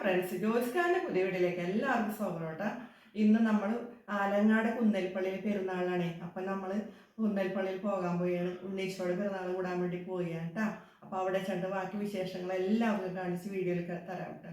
Friends ജോസ്കാരന്റെ പുതിയ വീട്ടിലേക്ക് എല്ലാവർക്കും സ്വാഗതം കേട്ടോ. ഇന്ന് നമ്മൾ ആലങ്ങാട് കുന്നൽപ്പള്ളിയിൽ പെരുന്നാളാണ് അപ്പം നമ്മൾ കുന്നൽപ്പള്ളിയിൽ പോകാൻ പോയാണ്. ഉണ്ണീശോടെ പെരുന്നാൾ കൂടാൻ വേണ്ടി പോവുകയാണ് കേട്ടോ. അപ്പോൾ അവിടെ ചെന്ന് ബാക്കി വിശേഷങ്ങളെല്ലാം എല്ലാവർക്കും കാണിച്ച് വീഡിയോയിൽ തരാം കേട്ടോ.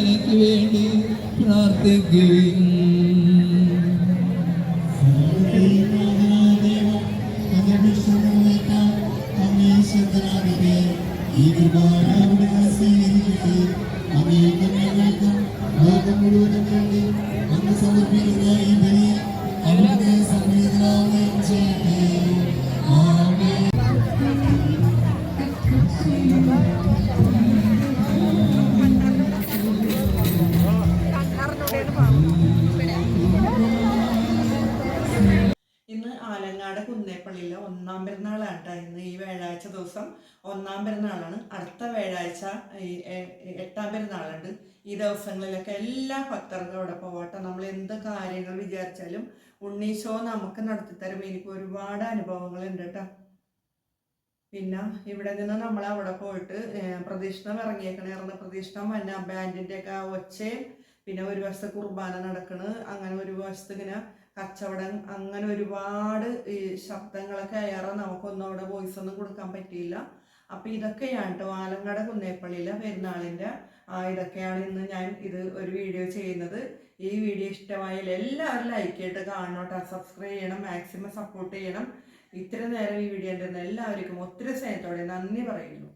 എനിക്ക് വേണ്ടി പ്രാർത്ഥിക്കുകയും ഇന്ന് ഈ വ്യാഴാഴ്ച ദിവസം ഒന്നാം പെരുന്നാളാണ്. അടുത്ത വ്യാഴാഴ്ച എട്ടാം പെരുന്നാളുണ്ട്. ഈ ദിവസങ്ങളിലൊക്കെ എല്ലാ ഭക്തർക്കും അവിടെ പോകട്ടെ നമ്മൾ എന്ത് കാര്യങ്ങൾ വിചാരിച്ചാലും ഉണ്ണീശോ നമുക്ക് നടത്തിത്തരും എനിക്ക് ഒരുപാട് അനുഭവങ്ങളുണ്ട് കേട്ടോ. പിന്നെ ഇവിടെ നിന്ന് നമ്മൾ അവിടെ പോയിട്ട് പ്രദക്ഷിണം ഇറങ്ങിയേക്കണേർന്ന് പ്രദക്ഷിണം വന്ന ബാൻഡിന്റെയൊക്കെ ഒച്ചയും പിന്നെ ഒരു വശത്ത് കുർബാന നടക്കണ്. അങ്ങനെ ഒരു വശത്ത് ഇങ്ങനെ കച്ചവടം അങ്ങനെ ഒരുപാട് ശബ്ദങ്ങളൊക്കെ ഏറെ നമുക്കൊന്നും അവിടെ വോയിസ് ഒന്നും കൊടുക്കാൻ പറ്റിയില്ല. അപ്പൊ ഇതൊക്കെയാണ് കേട്ടോ ആലങ്ങാട് കുന്നേപ്പള്ളിയിലെ ആ, ഇതൊക്കെയാണ് ഇന്ന് ഞാൻ ഇത് ഒരു വീഡിയോ ചെയ്യുന്നത്. ഈ വീഡിയോ ഇഷ്ടമായാൽ എല്ലാവരും ലൈക്ക് ചെയ്തിട്ട് കാണണം കേട്ടോ സബ്സ്ക്രൈബ് ചെയ്യണം മാക്സിമം സപ്പോർട്ട് ചെയ്യണം. ഇത്ര നേരം ഈ വീഡിയോ ഉണ്ടെന്ന് എല്ലാവർക്കും ഒത്തിരി സ്നേഹത്തോടെ നന്ദി പറയുന്നു.